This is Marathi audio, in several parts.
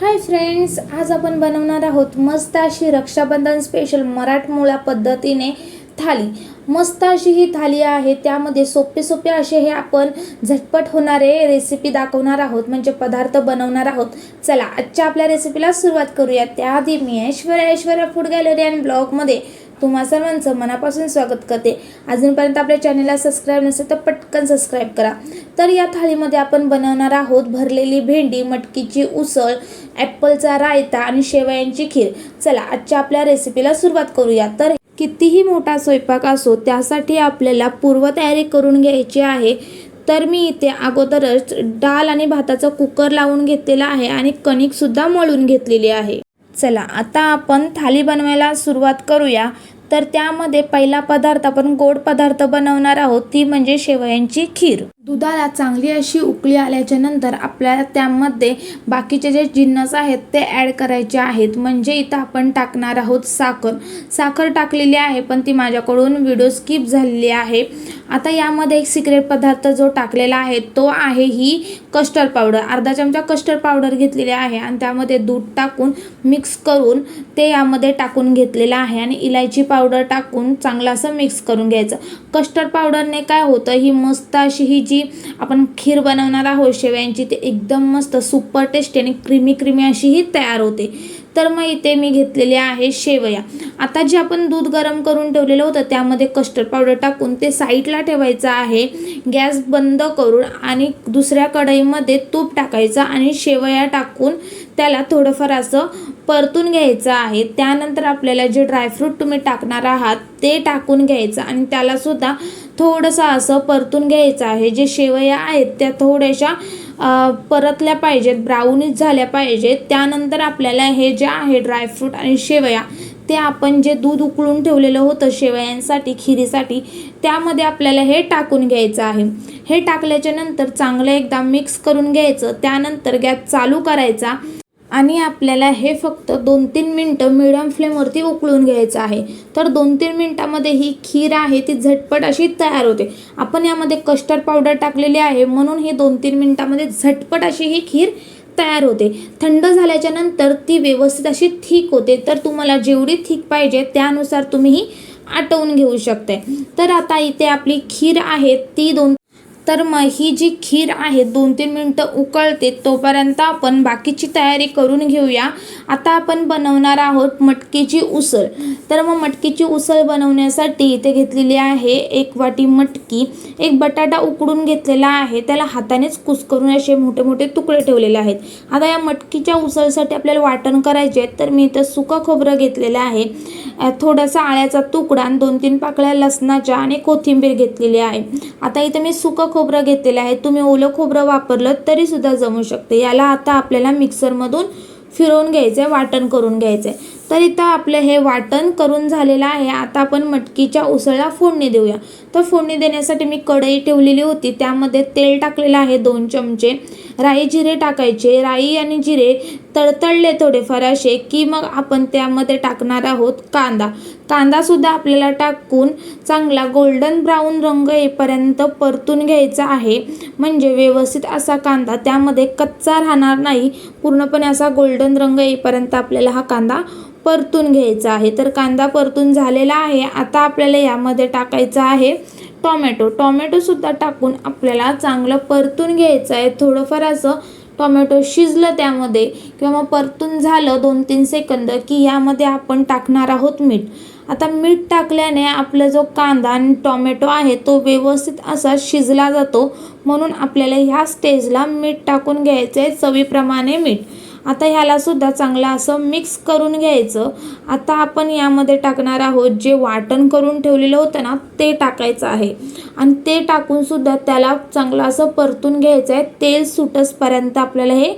हाय फ्रेंड्स आज आपण बनवणार आहोत मस्त अशी रक्षाबंधन स्पेशल मराठमोळा पद्धतीने थाली. मस्त अशी ही थाली आहे त्यामध्ये सोपे सोपे असे हे आपण झटपट होणारे रेसिपी दाखवणार आहोत म्हणजे पदार्थ बनवणार आहोत. चला आजच्या आपल्या रेसिपीला सुरुवात करूया. त्याआधी मी Aishwarya Aishwarya food gallery and ब्लॉगमध्ये तुम्हा सर्वांचं मनापासून स्वागत करते. अजूनपर्यंत आपल्या चॅनलला सबस्क्राईब नसेल तर पटकन सबस्क्राईब करा. तर या थाळीमध्ये आपण बनवणार आहोत भरलेली भेंडी मटकीची उसळ ॲपलचा रायता आणि शेवयांची खीर. चला आजच्या आपल्या रेसिपीला सुरुवात करूया. तर कितीही मोठा स्वयंपाक असो त्यासाठी आपल्याला पूर्वतयारी करून घ्यायची आहे. तर मी इथे अगोदरच डाळ आणि भाताचा कुकर लावून घेतलेला आहे आणि कणिकसुद्धा मळून घेतलेली आहे. चला आता आपण थाली बनवायला सुरुवात करूया. तर त्यामध्ये पहिला पदार्थ आपण गोड पदार्थ बनवणार आहोत ती म्हणजे शेवयांची खीर. दुधाला चांगली अशी उकळी आल्याच्यानंतर आपल्याला त्यामध्ये बाकीचे जे जिन्नस आहेत ते ॲड करायचे आहेत. म्हणजे इथं आपण टाकणार आहोत साखर. साखर टाकलेली आहे पण ती माझ्याकडून व्हिडिओ स्किप झालेली आहे. आता यामध्ये एक सिक्रेट पदार्थ जो टाकलेला आहे तो आहे ही कस्टर्ड पावडर अर्धा चमचा कस्टर्ड पावडर घेतलेली आहे आणि त्यामध्ये दूध टाकून मिक्स करून ते यामध्ये टाकून घेतलेलं आहे. आणि इलायची पावडर पावडर टाकून चांगलं असं मिक्स करून घ्यायचं. कस्टर्ड पावडरने काय होतं ही मस्त अशी ही जी आपण खीर बनवणार आहोत शेवयांची ते एकदम मस्त सुपर टेस्टी आणि क्रीमी क्रीमी अशी ही तयार होते. तर मग इथे मी घेतलेले आहे शेवया. आता जे आपण दूध गरम करून ठेवलेलं होतं त्यामध्ये कस्टर्ड पावडर टाकून ते साईडला ठेवायचं आहे. गॅस बंद करून आणि दुसऱ्या कढईमध्ये तूप टाकायचं आणि शेवया टाकून त्याला थोडंफार असं परतून घ्यायचं आहे त्यानंतर आपल्याला जे ड्रायफ्रूट तुम्ही टाकणार आहात ते टाकून घ्यायचं आणि त्यालासुद्धा थोडंसं असं परतून घ्यायचं आहे. जे शेवया आहेत त्या थोड्याशा परतल्या पाहिजेत ब्राऊनीज झाल्या पाहिजेत. त्यानंतर आपल्याला हे जे आहे ड्रायफ्रूट आणि शेवया ते आपण जे दूध उकळून ठेवलेलं होतं शेवयांसाठी खिरीसाठी त्यामध्ये आपल्याला हे टाकून घ्यायचं आहे. हे टाकल्याच्या नंतर चांगलं एकदा मिक्स करून घ्यायचं. त्यानंतर गॅस चालू करायचा. आणि आपल्याला हे फक्त दोन तीन मिनटं मिडियम फ्लेमवरती उकळून घ्यायचं आहे. तर दोन तीन मिनटामध्ये ही खीर आहे ती झटपट अशी तयार होते. आपण यामध्ये कस्टर्ड पावडर टाकलेली आहे म्हणून ही दोन तीन मिनटामध्ये झटपट अशी ही खीर तयार होते. थंड झाल्याच्यानंतर ती व्यवस्थित अशी थिक होते. तर तुम्हाला जेवढी थिक पाहिजे त्यानुसार तुम्ही ही आटवून घेऊ शकते तर आता इथे आपली खीर आहे ती दोन तर मग ही जी खीर आहे दोन तीन मिनटं उकळते तोपर्यंत आपण बाकीची तयारी करून घेऊया. आता आपण बनवणार आहोत मटकीची उसळ. तर मग मटकीची उसळ बनवण्यासाठी इथे घेतलेली आहे एक वाटी मटकी एक बटाटा उकडून घेतलेला आहे त्याला हातानेच कुस्करून असे मोठे मोठे तुकडे ठेवलेले आहेत. आता या मटकीच्या उसळसाठी आपल्याला वाटण करायचे आहेत तर मी इथं सुकं खोबरं घेतलेलं आहे. थोडासा आळ्याचा तुकडा आणि दोन तीन पाकळ्या लसणाच्या आणि कोथिंबीर घेतलेली आहे. आता इथं मी सुकं खोबरं खोबरं घेतलेलं आहे. तुम्ही ओलं खोबरं वापरलं तरी सुद्धा जमू शकते. याला आता आपल्याला मिक्सरमधून फिरवून घ्यायचं आहे वाटण करून घ्यायचं आहे तर इथं आपलं हे वाटण करून झालेलं आहे. आता आपण मटकीच्या उसळला फोडणी देऊया. तर फोडणी देण्यासाठी मी कढई ठेवलेली होती. त्यामध्ये तेल टाकलेलं आहे दोन चमचे. राई जिरे टाकायचे. राई आणि जिरे तडतडले थोडेफार असे की मग आपण त्यामध्ये टाकणार आहोत कांदा. कांदासुद्धा आपल्याला टाकून चांगला गोल्डन ब्राऊन रंग येईपर्यंत परतून घ्यायचा आहे. म्हणजे व्यवस्थित असा कांदा त्यामध्ये कच्चा राहणार नाही. पूर्णपणे असा गोल्डन रंग येईपर्यंत आपल्याला हा कांदा परतून घ्यायचा आहे. तर कांदा परतून झालेला आहे. आता आपल्याला यामध्ये टाकायचं आहे टॉमॅटो. टॉमॅटोसुद्धा टाकून आपल्याला चांगलं परतून घ्यायचं आहे. थोडंफार असं टोमॅटो शिजलं त्यामध्ये किंवा मग परतून झालं दोन तीन सेकंद की यामध्ये आपण टाकणार आहोत मीठ. आता मीठ टाकल्याने आपला जो कांदा आणि टोमॅटो आहे तो व्यवस्थित असा शिजला जातो. म्हणून आपल्याला ह्या स्टेजला मीठ टाकून घ्यायचं आहे चवीप्रमाणे मीठ. आता ह्याला सुद्धा चांगलं असं मिक्स करून घ्यायचं. आता आपण यामध्ये टाकणार आहोत जे वाटण करून ठेवलेलं होतं ना ते टाकायचं आहे. आणि ते टाकून सुद्धा त्याला चांगलं असं परतून घ्यायचं आहे. तेल सुटसपर्यंत आपल्याला हे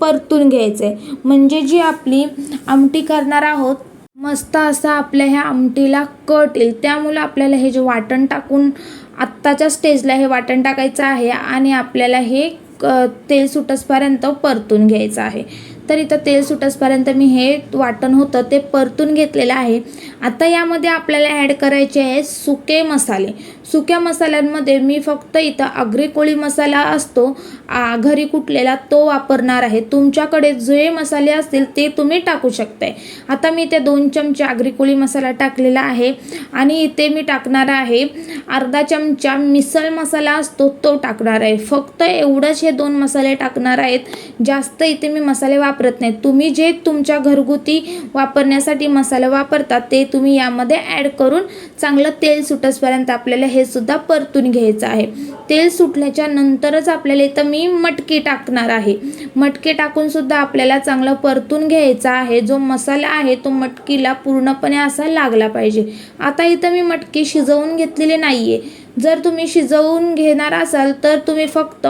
परतून घ्यायचं आहे म्हणजे जी आपली आमटी करणार आहोत मस्त असा आपल्या ह्या आमटीला कट येईल. त्यामुळं आपल्याला हे जे वाटण टाकून आत्ताच्या स्टेजला हे वाटण टाकायचं आहे आणि आपल्याला हे क तेल सुटसपर्यंत परतून घ्यायचं आहे. तर इथं तेल सुटसपर्यंत मी हे वाटण होतं ते परतून घेतलेलं आहे. आता यामध्ये आपल्याला ॲड करायचे आहे सुके मसाले. सुक्या मसाल्यांमध्ये मी फक्त इथं आगरी कोळी मसाला असतो आ, घरी कुठलेला तो वापरणार आहे. तुमच्याकडे जे मसाले असतील ते तुम्ही टाकू शकताय. आता मी इथे दोन चमचे आगरी कोळी मसाला टाकलेला आहे आणि इथे मी टाकणार आहे अर्धा चमचा मिसळ मसाला असतो तो टाकणार आहे. फक्त एवढंच हे दोन मसाले टाकणार आहेत. जास्त इथे मी मसाले वापरत नाही. तुम्ही जे तुमच्या घरगुती वापरण्यासाठी मसाले वापरतात ते तुम्ही यामध्ये ॲड करून चांगलं तेल सुटसपर्यंत आपल्याला हे सुद्धा परतून घ्यायचं आहे. तेल सुटल्याच्या नंतरच आपल्याला इथं मी मटकी टाकणार आहे. मटके टाकून सुद्धा आपल्याला चांगलं परतून घ्यायचा आहे. जो मसाला आहे तो मटकीला पूर्णपणे असा लागला पाहिजे. आता इथं मी मटकी शिजवून घेतलेली नाही आहे जर तुम्ही शिजवून घेणार असाल तर तुम्ही फक्त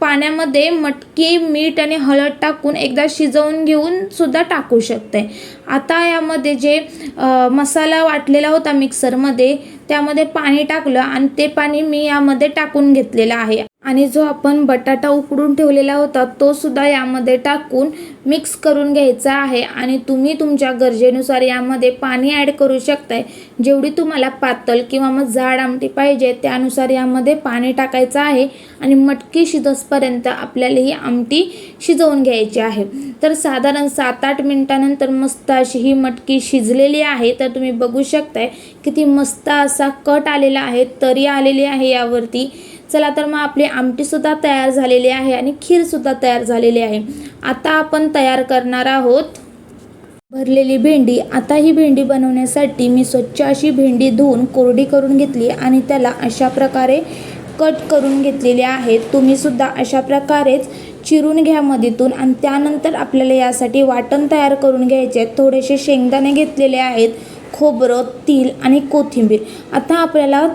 पाण्यामध्ये मटकी मीठ आणि हळद टाकून एकदा शिजवून घेऊन सुद्धा टाकू शकते. आता यामध्ये जे मसाला वाटलेला होता मिक्सरमध्ये त्यामध्ये पाणी टाकलं आणि ते पाणी मी यामध्ये टाकून घेतलेलं आहे. आणि जो आपण बटाटा उकडून ठेवलेला होता तो सुद्धा यामध्ये टाकून मिक्स करून घ्यायचा आहे. आणि तुम्ही तुमच्या गरजेनुसार यामध्ये पाणी ॲड करू शकताय. जेवढी तुम्हाला पातळ किंवा मग जाड आमटी पाहिजे त्यानुसार यामध्ये पाणी टाकायचं आहे आणि मटकी शिजसपर्यंत आपल्याला ही आमटी शिजवून घ्यायची आहे. तर साधारण सात आठ मिनटानंतर मस्त अशी ही मटकी शिजलेली आहे. तर तुम्ही बघू शकताय किती मस्त असा कट आलेला आहे तरी आलेली आहे यावरती. चला तर मग आपली आमटीसुद्धा तयार झालेली आहे आणि खीरसुद्धा तयार झालेली आहे. आता आपण तयार करणार आहोत भरलेली भेंडी. आता ही भेंडी बनवण्यासाठी मी स्वच्छ अशी भेंडी धुवून कोरडी करून घेतली आणि त्याला अशा प्रकारे कट करून घेतलेले आहे. तुम्हीसुद्धा अशा प्रकारेच चिरून घ्या मधीतून आणि त्यानंतर आपल्याला यासाठी वाटण तयार करून घ्यायचे. आहेत थोडेसे शेंगदाणे घेतलेले आहेत खोबरं तिल आणि कोथिंबीर. आता आपल्याला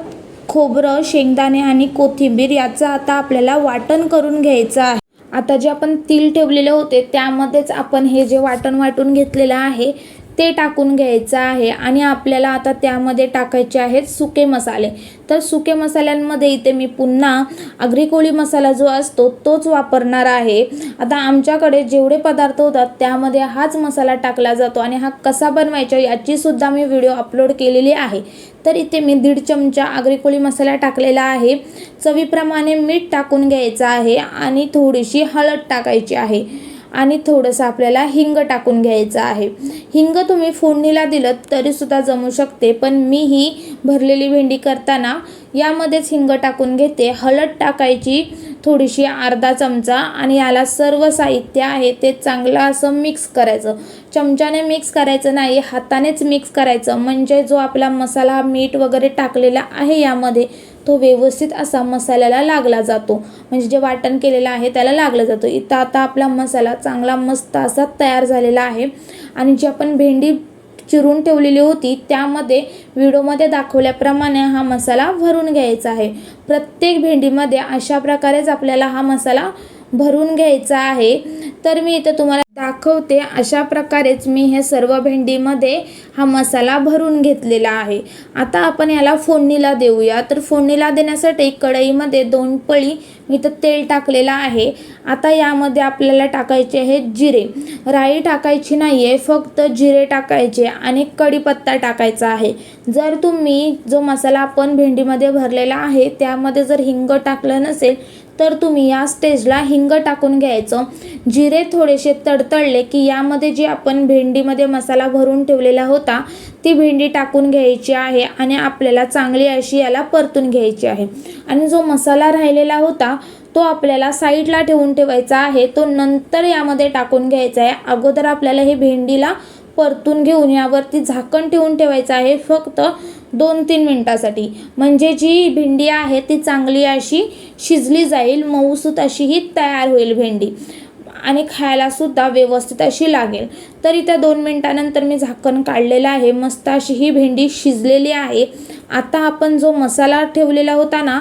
खोबरं शेंगदाणे आणि कोथिंबीर याचं आता आपल्याला वाटण करून घ्यायचं आहे. आता जे आपण तील ठेवलेले होते त्यामध्येच आपण हे जे वाटण वाटून घेतलेलं आहे ते टाकून घ्यायचं आहे आणि आपल्याला आता त्यामध्ये टाकायचे आहेत सुके मसाले. तर सुके मसाल्यांमध्ये इथे मी पुन्हा आगरी कोळी मसाला जो असतो तोच वापरणार आहे. आता आमच्याकडे जेवढे पदार्थ होतात त्यामध्ये हाच मसाला टाकला जातो आणि हा कसा बनवायचा याचीसुद्धा मी व्हिडिओ अपलोड केलेली आहे. तर इथे मी दीड चमचा आगरी कोळी मसाला टाकलेला आहे. चवीप्रमाणे मीठ टाकून घ्यायचं आहे आणि थोडीशी हळद टाकायची आहे. आणि थोडंसं आपल्याला हिंग टाकून घ्यायचं आहे. हिंग तुम्ही फोडणीला दिलं तरीसुद्धा जमू शकते पण मी ही भरलेली भेंडी करताना यामध्येच हिंग टाकून घेते. हळद टाकायची थोडीशी अर्धा चमचा आणि याला सर्व साहित्य आहे ते चांगलं असं मिक्स करायचं. चमच्याने मिक्स करायचं नाही हातानेच मिक्स करायचं. म्हणजे जो आपला मसाला मीठ वगैरे टाकलेला आहे यामध्ये तो व्यवस्थित असा मसाल्याला लागला जातो. म्हणजे जे वाटण केलेलं आहे त्याला लागलं जातं. इथं आता आपला मसाला चांगला मस्त असा तयार झालेला आहे. आणि जी आपण भेंडी चिरून ठेवलेली होती त्यामध्ये व्हिडिओमध्ये दाखवल्याप्रमाणे हा मसाला भरून घ्यायचा आहे. प्रत्येक भेंडीमध्ये अशा प्रकारेच आपल्याला हा मसाला भरून घ्यायचा आहे. तर मी इथं तुम्हाला दाखवते. अशा प्रकारेच मी हे सर्व भेंडीमध्ये हा मसाला भरून घेतलेला आहे. आता आपण याला फोडणीला देऊया. तर फोडणीला देण्यासाठी कढईमध्ये दोन पळी मी तर तेल टाकलेलं आहे. आता यामध्ये आपल्याला टाकायचे आहे जिरे. राई टाकायची नाही आहे फक्त जिरे टाकायचे आणि कढीपत्ता टाकायचा आहे. जर तुम्ही जो मसाला आपण भेंडीमध्ये भरलेला आहे त्यामध्ये जर हिंग टाकलं नसेल तर तुम्ही या स्टेजला हिंग टाकून घ्यायचं. जिरे थोडेसे तडतडले की यामध्ये जी आपण भेंडीमध्ये मसाला भरून ठेवलेला होता ती भेंडी टाकून घ्यायची आहे आणि आपल्याला चांगली अशी याला परतून घ्यायची आहे. आणि जो मसाला राहिलेला होता तो आपल्याला साईडला ठेवून ठेवायचा आहे. तो नंतर यामध्ये टाकून घ्यायचा आहे. अगोदर आपल्याला हे भेंडीला परतून घेऊन यावरती झाकण ठेवून ठेवायचं आहे फक्त दोन तीन मिनटासाठी. म्हणजे जी भेंडी आहे ती चांगली अशी शिजली जाईल मऊसूत अशी ही तयार होईल भेंडी. आणि खायलासुद्धा व्यवस्थित अशी लागेल. तरी त्या दोन मिनटानंतर मी झाकण काढलेलं आहे. मस्त अशी ही भेंडी शिजलेली आहे. आता आपण जो मसाला ठेवलेला होता ना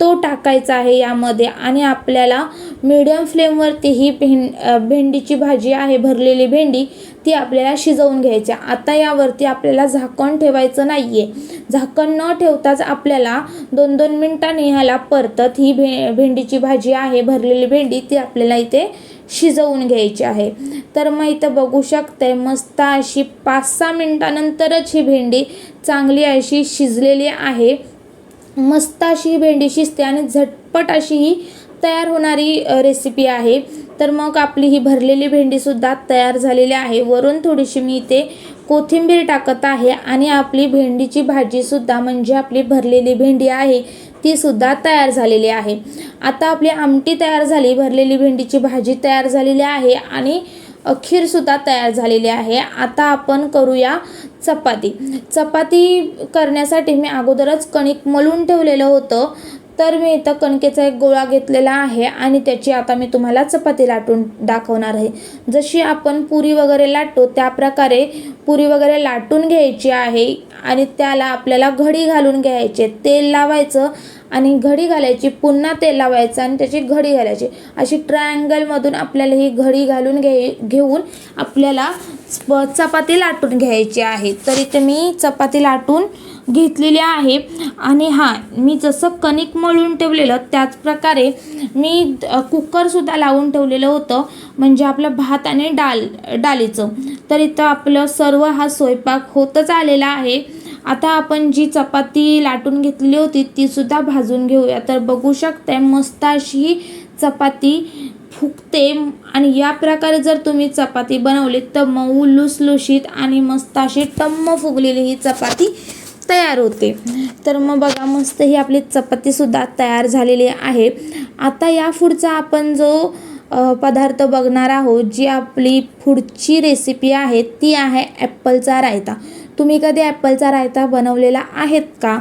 तो टाकायचा आहे यामध्ये आणि आपल्याला मीडियम फ्लेमवरती ही भें भेंडीची भाजी आहे भरलेली भेंडी ती आपल्याला शिजवून घ्यायची. आता यावरती आपल्याला झाकण ठेवायचं नाही आहे झाकण न ठेवताच आपल्याला दोन दोन मिनटांनी ह्याला परतत ही भे भेंडीची भाजी आहे भरलेली भेंडी ती आपल्याला इथे शिजवून घ्यायची आहे. तर मग इथं बघू शकते मस्त अशी पाच सहा मिनटानंतरच ही भेंडी चांगली अशी शिजलेली आहे. मस्त अशी ही भेंडी शिजते आणि झटपट अशी ही तयार होणारी रेसिपी आहे. तर मग आपली ही भरलेली भेंडीसुद्धा तयार झालेली आहे. वरून थोडीशी मी इथे कोथिंबीर टाकत आहे आणि आपली भेंडीची भाजीसुद्धा म्हणजे आपली भरलेली भेंडी आहे ती सुद्धा तयार झालेली आहे. आता आपली आमटी तयार झाली भरलेली भेंडीची भाजी तयार झालेली आहे आणि खीरसुद्धा तयार झालेली आहे. आता आपण करूया चपाती. चपाती करण्यासाठी मी अगोदरच कणिक मळून ठेवलेलं होतं तर मी इथं कणकेचा एक गोळा घेतलेला आहे आणि त्याची आता मी तुम्हाला चपाती लाटून दाखवणार आहे. जशी आपण पुरी वगैरे लाटतो त्या प्रकारे पुरी वगैरे लाटून घ्यायची आहे. आणि त्याला आपल्याला घडी घालून घ्यायचे. तेल लावायचं आणि घडी घालायची पुन्हा तेल लावायचं आणि त्याची घडी घालायची. अशी ट्रायंगलमधून आपल्याला ही घडी घालून घे घेऊन आपल्याला चपाती लाटून घ्यायची आहे. तर इथे मी चपाती लाटून घेतलेली आहे. आणि हां मी जसं कणिक मळून ठेवलेलं त्याचप्रकारे मी कुकरसुद्धा लावून ठेवलेलं होतं. म्हणजे आपलं भात आणि डाल डालीचं. तर इथं आपलं सर्व हा स्वयंपाक होतच आलेला आहे. आता आपण जी चपाती लाटून घेतली होती ती सुद्धा भाजून घेऊया. तर बघू शकताय मस्त अशी ही चपाती फुगते. आणि या प्रकारे जर तुम्ही चपाती बनवली तर मऊ लुसलुशीत आणि मस्त अशी टम्म फुगलेली ही चपाती तयार होते. तर मग बघा मस्त ही आपली चपातीसुद्धा तयार झालेली आहे. आता या पुढचा आपण जो पदार्थ बघणार आहोत जी आपली पुढची रेसिपी आहे ती आहे ॲपलचा रायता. तुम्ही कधी ॲपलचा रायता बनवलेला आहेत का?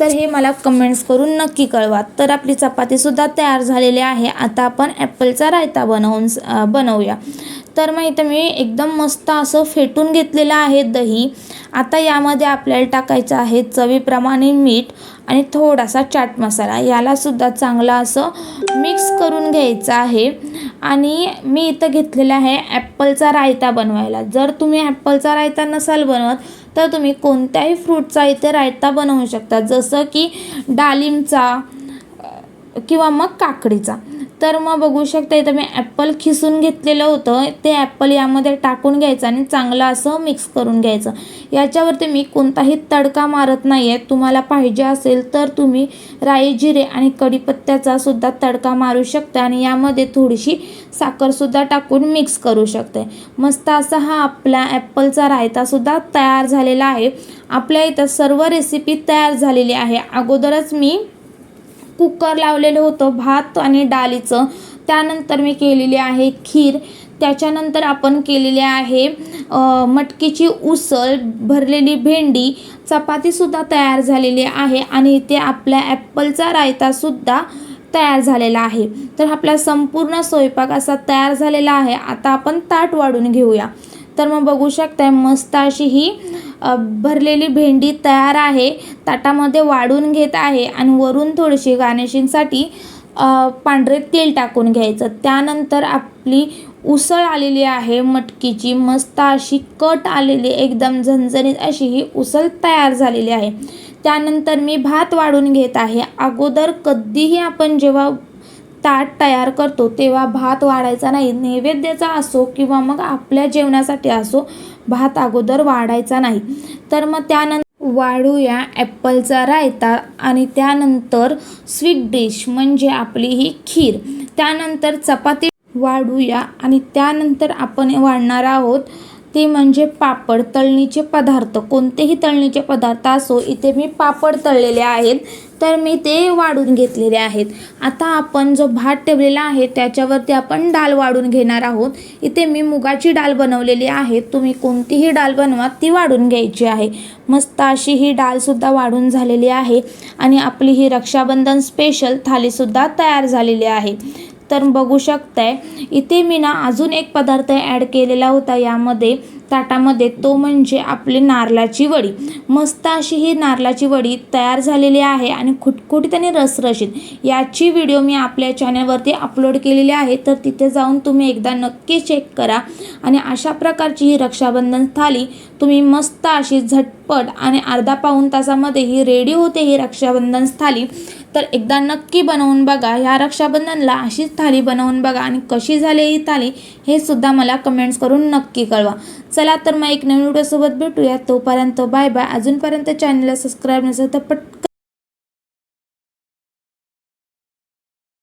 तर हे मला कमेंट्स करून नक्की कळवा. तर आपली चपातीसुद्धा तयार झालेली आहे. आता आपण ॲपलचा रायता बनवून बनवूया. तर मग इथं मी एकदम मस्त असं फेटून घेतलेलं आहे दही. आता यामध्ये आपल्याला टाकायचं आहे चवीप्रमाणे मीठ आणि थोडासा चाट मसाला. यालासुद्धा चांगला असं मिक्स करून घ्यायचं आहे. आणि मी इथं घेतलेला आहे ॲपलचा रायता बनवायला. जर तुम्ही ॲपलचा रायता नसाल बनवत तर तुम्ही कोणत्याही फ्रूटचा इथे रायता बनवू शकता. जसं की डाळिंबचा किंवा मग काकडीचा. तर मग बघू शकता इथं मी ॲपल खिसून घेतलेलं होतं. ते ॲपल यामध्ये टाकून घ्यायचं आणि चांगलं असं मिक्स करून घ्यायचं. याच्यावरती मी कोणताही तडका मारत नाही आहे तुम्हाला पाहिजे असेल तर तुम्ही राई जिरे आणि कढीपत्त्याचा सुद्धा तडका मारू शकता आणि यामध्ये थोडीशी साखरसुद्धा टाकून मिक्स करू शकते. मस्त असा हा आपला ॲपलचा रायतासुद्धा तयार झालेला आहे. आपल्या इथं सर्व रेसिपी तयार झालेली आहे. अगोदरच मी कुकर लावलेलं होतं भात आणि डाळीचं. त्यानंतर मी केलेली आहे खीर. त्याच्यानंतर आपण केलेली आहे मटकीची उसळ भरलेली भेंडी चपातीसुद्धा तयार झालेली आहे आणि इथे आपल्या ॲपलचा रायतासुद्धा तयार झालेला आहे. तर आपला संपूर्ण स्वयंपाक असा तयार झालेला आहे. आता आपण ताट वाढून घेऊया. तर मग बघू शकताय मस्त अशी ही भरलेली भेंडी तयार आहे. ताटामध्ये वाढून घेत आहे आणि वरून थोडीशी गार्निशिंगसाठी पांढरे तेल टाकून घ्यायचं. त्यानंतर आपली उसळ आलेली आहे मटकीची. मस्त अशी कट आलेली एकदम झणझणीत अशी ही उसळ तयार झालेली आहे. त्यानंतर मी भात वाढून घेत आहे. अगोदर कधीही आपण जेव्हा ताट तयार करतो तेव्हा भात वाढायचा नाही. नैवेद्याचा असो किंवा मग आपल्या जेवणासाठी असो भात अगोदर वाढायचा नाही. तर मग त्यानंतर वाढूया ॲपलचा रायता आणि त्यानंतर स्वीट डिश म्हणजे आपली ही खीर. त्यानंतर चपाती वाढूया आणि त्यानंतर आपण वाढणार आहोत ते म्हणजे पापड तळणीचे पदार्थ. कोणतेही तळणीचे पदार्थ असो इथे मी पापड तळलेले आहेत तर मी ते वाढून घेतलेले आहेत. आता आपण जो भात ठेवलेला आहे त्याच्यावरती आपण डाळ वाढून घेणार आहोत. इथे मी मुगाची डाळ बनवलेली आहे. तुम्ही कोणतीही डाळ बनवा ती वाढून घ्यायची आहे. मस्त अशी ही डाळसुद्धा वाढून झालेली आहे. आणि आपली ही रक्षाबंधन स्पेशल थालीसुद्धा तयार झालेली आहे. तर बघू शकताय. इथे मी ना अजून एक पदार्थ ॲड केलेला होता. यामध्ये ताटामध्ये तो म्हणजे आपली नारळाची वडी. मस्त अशी ही नारळाची वडी तयार झालेली आहे आणि खुटखुटीत आणि रसरशीत. याची व्हिडिओ मी आपल्या चॅनलवरती अपलोड केलेली आहे. तर तिथे जाऊन तुम्ही एकदा नक्की चेक करा. आणि अशा प्रकारची ही रक्षाबंधन थाली तुम्ही मस्त अशी झट झटपट आणि अर्धा पाऊण तासामध्ये ही रेडी होते ही रक्षाबंधन थाली. तर एकदा नक्की बनवून बघा. ह्या रक्षाबंधनला अशीच थाली बनवून बघा आणि कशी झाली ही थाली हे सुद्धा मला कमेंट्स करून नक्की कळवा. चला तर मग एक नवीन व्हिडिओसोबत भेटूया. तोपर्यंत बाय बाय अजूनपर्यंत चॅनलला सबस्क्राईब नसेल तर पटकन